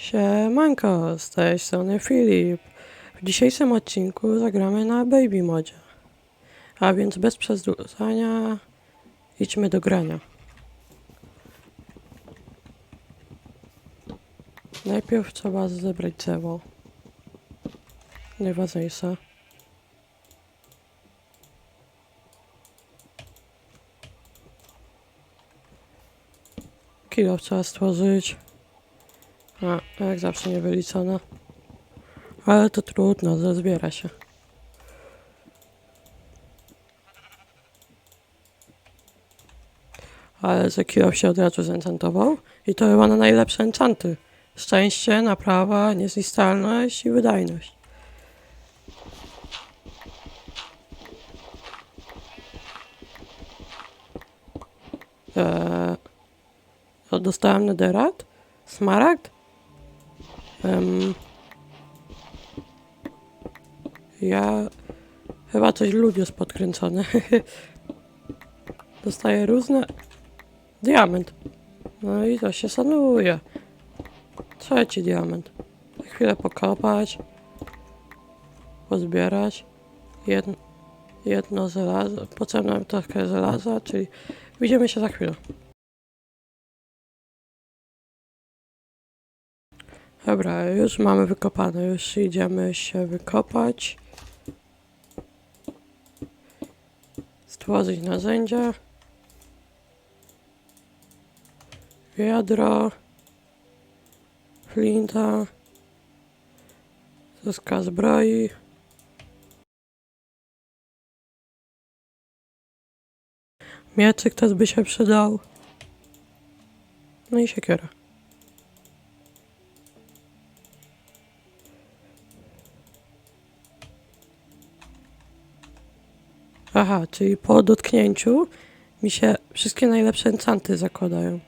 Siemanko, z tej strony Filip. W dzisiejszym odcinku zagramy na Baby Modzie. A więc bez przedłużania idźmy do grania. Najpierw trzeba zebrać drzewo. Najważniejsze. Kilo trzeba stworzyć. A, jak zawsze niewyliczone. Ale to trudno, zazbiera się. Ale że kilo się od razu zenchantował i to chyba na najlepsze enchanty. Szczęście, naprawa, niezniszczalność i wydajność. Eee, dostałem nederat? Smaragd? Em, ja chyba coś lud jest podkręcony. Dostaję różne... Diament. No i to się sanuje. Trzeci diament. Chwilę pokopać. Pozbierać. Jedno, jedno żelazo. Potrzebne trochę żelaza, czyli widzimy się za chwilę. Dobra, już mamy wykopane, już idziemy się wykopać. Stworzyć narzędzia. Wiadro. Flinta. Zyska zbroi. Mieczyk też by się przydał. No i siekiera. Aha, czyli po dotknięciu mi się wszystkie najlepsze enchanty zakładają.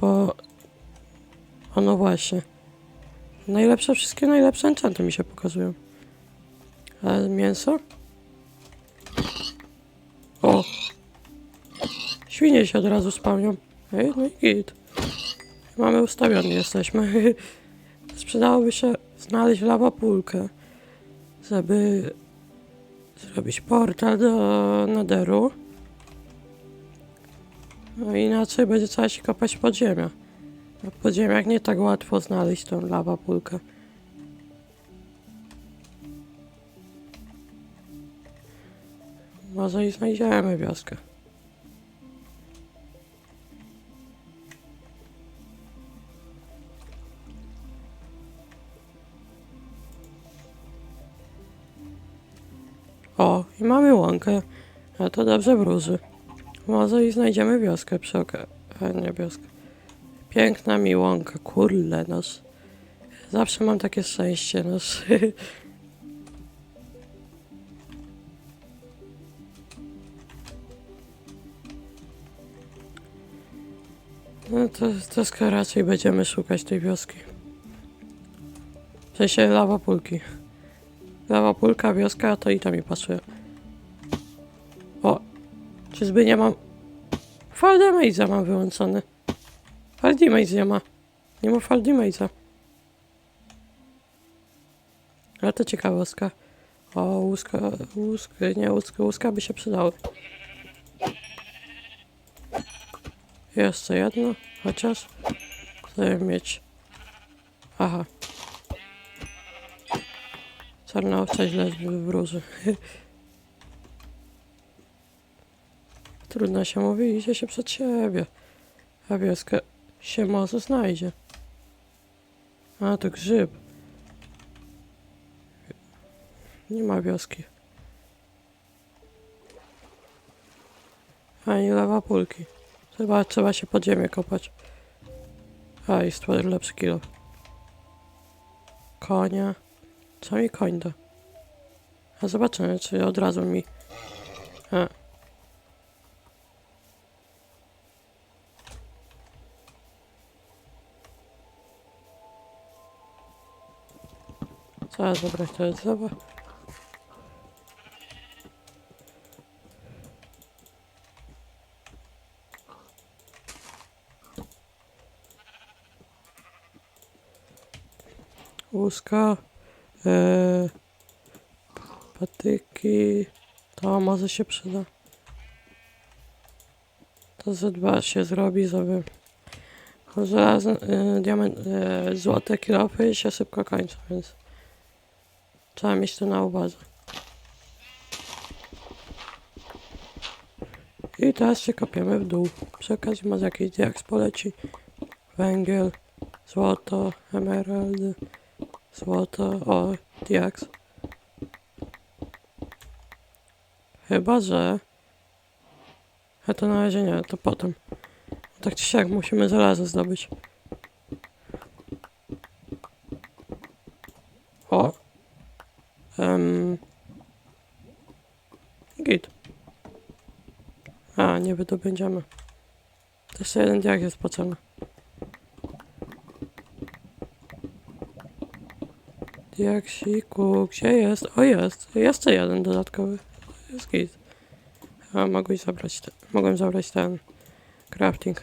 Bo... O no właśnie. Najlepsze, wszystkie najlepsze enchanty mi się pokazują. Ale mięso? O! Świnie się od razu spełnią. Ej, no i git. Mamy ustawiony jesteśmy. Sprzedałoby się znaleźć lawapulkę, żeby zrobić portal do Nederu. No inaczej będzie trzeba się kopać pod ziemię. A podziemiach nie tak łatwo znaleźć tą lawapulkę. Może i znajdziemy wioskę. I mamy łąkę. A to dobrze wróży. Może i znajdziemy wioskę przy okazji. Nie wioskę. Piękna mi łąka, kurle nos. Zawsze mam takie szczęście, nos. No to, to skoro raczej będziemy szukać tej wioski. W sensie lawapulki. Lawapulka, wioska, to i to mi pasuje. Czyżby nie mam... Faldemage'a mam wyłączony. Faldimage nie ma. Nie ma Faldamage'a. Ale to ciekawostka. O, łuska, łuska, nie, łuska, łuska by się przydały. Jeszcze jedno, chociaż chcę mieć. Aha. Czarna owca źle wróży. Trudno się mówi, idzie się przed siebie. A wioskę się może znajdzie. A, to grzyb. Nie ma wioski. Ani lawapulki. Trzeba, trzeba się pod ziemię kopać. A, i stworzyć lepszy kilo. Konia. Co mi koń da? A zobaczymy, czy od razu mi... A. Trzeba zabrać to drzewo. Łuska. E, patyki. To może się przyda. To za dwa się zrobi, żeby... Bo Żelazne, e, diament, e, złote kilofy się szybko kończą, więc... Trzeba mieć to na uwadze. I teraz się kopiemy w dół. Przy okazji może jakiś diaks poleci. Węgiel, złoto, emeraldy, złoto, o, diaks. Chyba, że... A to na razie nie, to potem. Tak czy siak musimy żelazo zdobyć. O! Um. Git. Wydobędziemy. To jeszcze jeden diak jest potrzebny. Diaksiku, gdzie jest? O, jest. Jeszcze jeden dodatkowy. Jest git. A, mogłeś zabrać ten, mogłem zabrać ten crafting.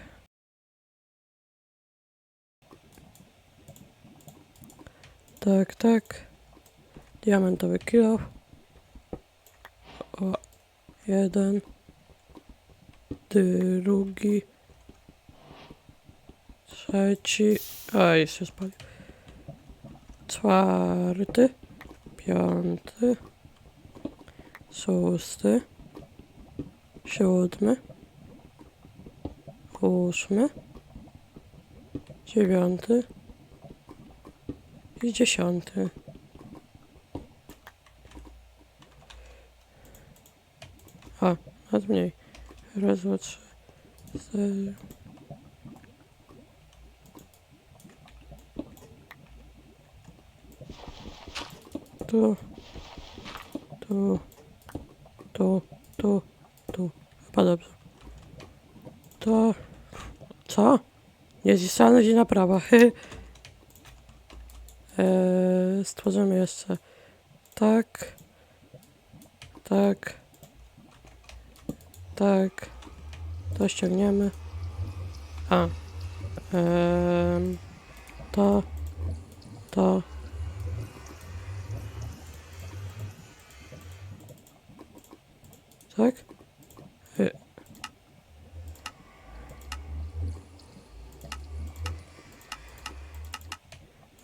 Tak, tak. Diamentowy kilo. O, jeden. Drugi. Trzeci. A, jeszcze spalił. Czwarty. Piąty. Szósty. Siódmy. Ósmy. Dziewiąty. I dziesiąty. A, nawet mniej. Raz, dwa, trzy, cztery. Tu, tu, tu, tu, tu. Chyba dobrze. To, co? Niezniszczalność i naprawa. eee, stworzymy jeszcze tak, tak, tak. To ściągniemy. A. Em, to. To. Tak? Y.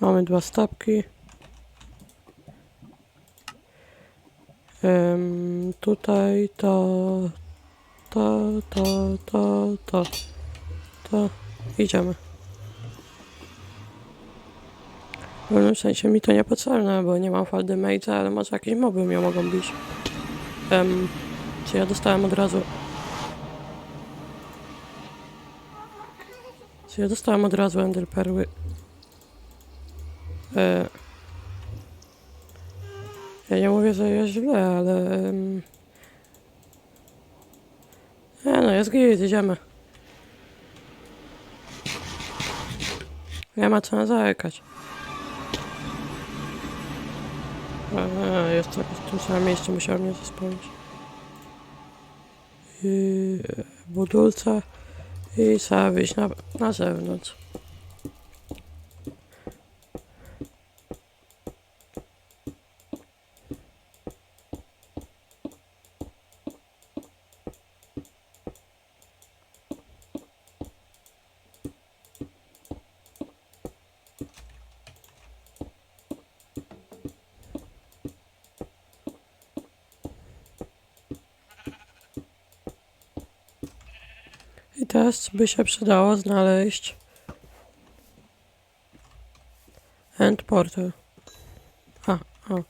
Mamy dwa stopki. Em, tutaj to, to, to, to, to, to. Idziemy. W pewnym sensie mi to niepotrzebne, bo nie mam faldy mage'a, ale może jakieś moby mnie mogą bić. Em, czy ja dostałem od razu... Czy ja dostałem od razu ender perły? E, ja nie mówię, że jest źle, ale... em, Nie no, jest git, idziemy. Nie ma co narzekać. A, jest jakoś w tym samym miejscu musiał mnie zespełnić. I budulca i trzeba na, na zewnątrz. Teraz by się przydało znaleźć End Portal. A, o.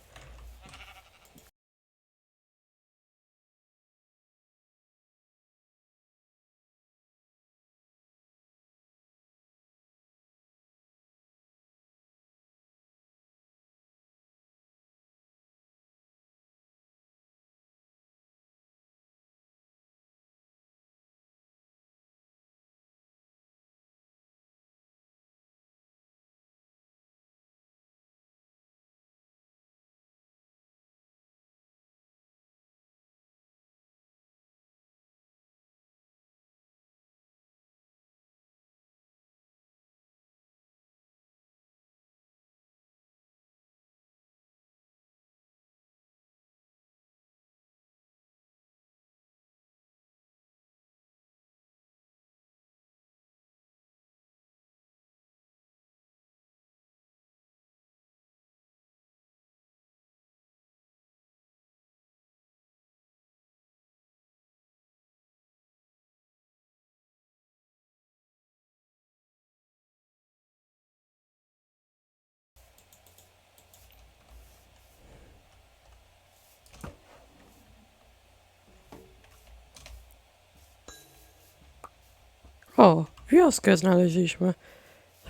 O, wioskę znaleźliśmy.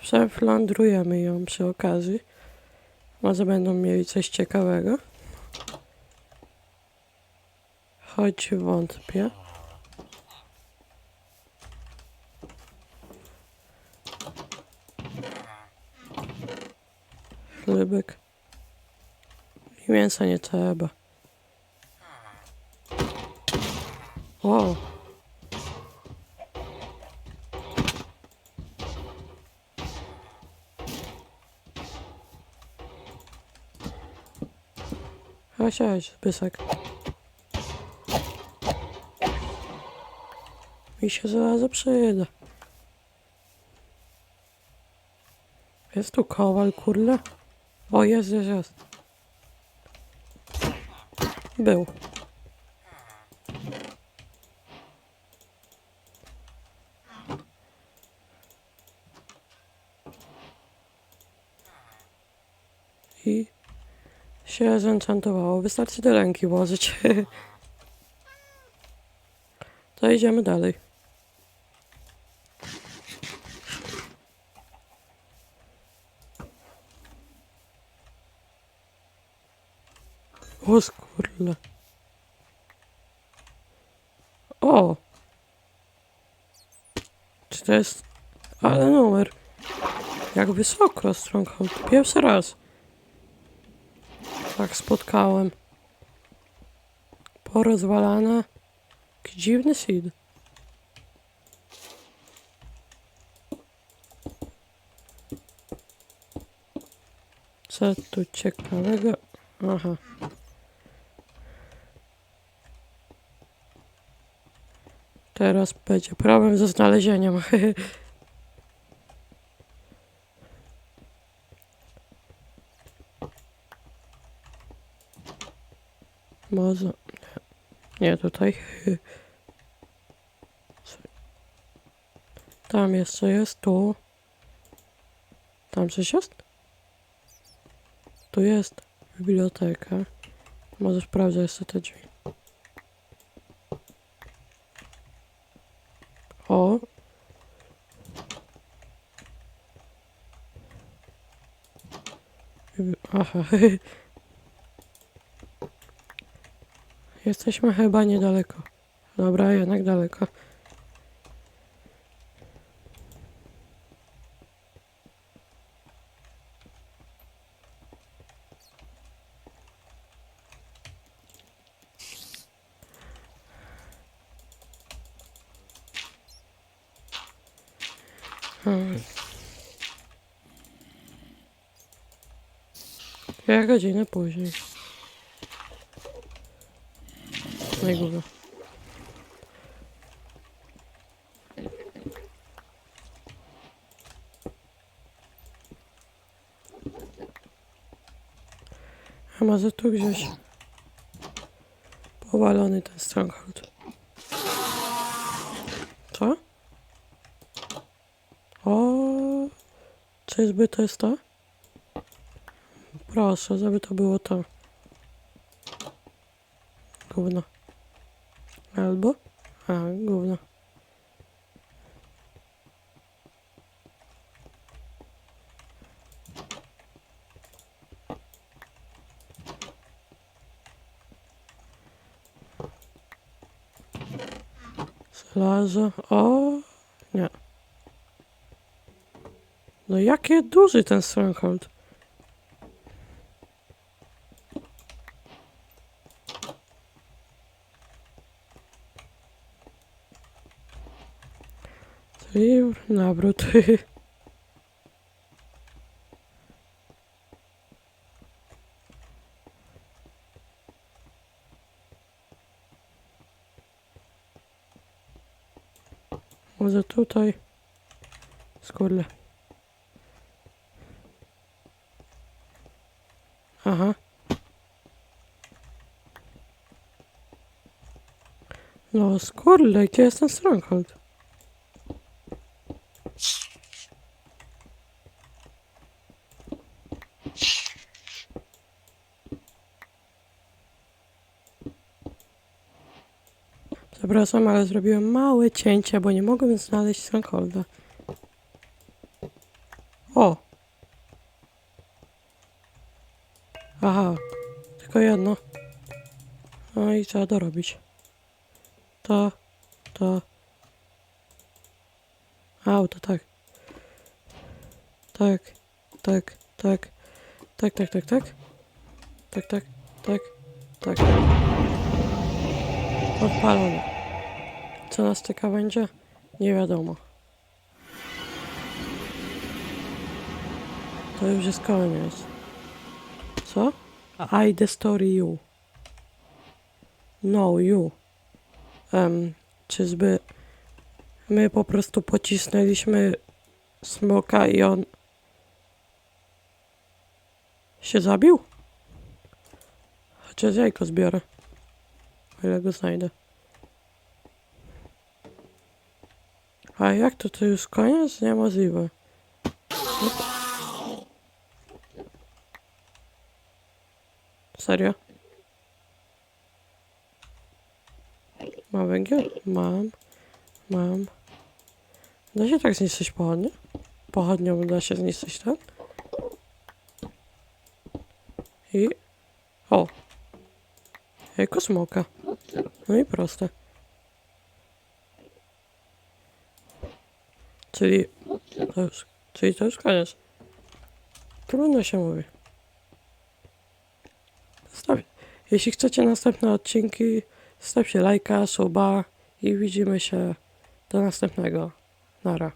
Przeflandrujemy ją przy okazji. Może będą mieli coś ciekawego. Choć wątpię. Chlebek. I mięsa nie trzeba. O! Chodź, Bysek. Mi się zaraz przyda. Jest tu kowal, kurle? O, jest, jest, jest. Był. I się zenchantowało. Wystarczy do ręki włożyć. to idziemy dalej. O skurle. O! Czy to jest... Ale numer. Jak wysoko Stronghold. Pierwszy raz. Tak spotkałem. Porozwalane. Jaki dziwny seed. Co tu ciekawego? Aha. Teraz będzie problem ze znalezieniem. Może. Nie, nie tutaj. Tam jeszcze jest, tu. Tam coś jest? Tu jest biblioteka. Może sprawdzę jeszcze te drzwi. O. Aha. Jesteśmy chyba niedaleko. Dobra, jednak daleko. Hmm. Dwie godziny później. Gówno. A może tu gdzieś powalony ten stronghold. Co? O, czyżby to jest to? Proszę, żeby to było to. Gówno. Albo? A, gówno. Żelazo. O, nie. No jakie duży ten stronghold. Czyli nawrót. Może tutaj. Skurle. Aha. No, skurle, gdzie jest ten stronghold? Przepraszam, ale zrobiłem małe cięcie, bo nie mogłem znaleźć Strongholda. O! Aha, tylko jedno. No i trzeba dorobić. To, to. Auto, tak. Tak, tak, tak. Tak, tak, tak, tak. Tak, tak, tak, tak. Odpalone. Co nas czeka będzie? Nie wiadomo. To już jest koniec. Co? I the story you. No, you. Um, czyżby my po prostu pocisnęliśmy smoka i on się zabił? Chociaż jajko zbiorę. O ile go znajdę. A jak to, to już koniec? Niemożliwe. Serio? Mam węgiel? Mam. Mam. Da się tak zniszczyć pochodnie? Pochodnią da się zniszczyć ten? I... O! Jajko smoka. No i proste. Czyli... To już, czyli to już koniec. Trudno się mówi. Jeśli chcecie następne odcinki, stawcie lajka, suba i widzimy się do następnego. Nara.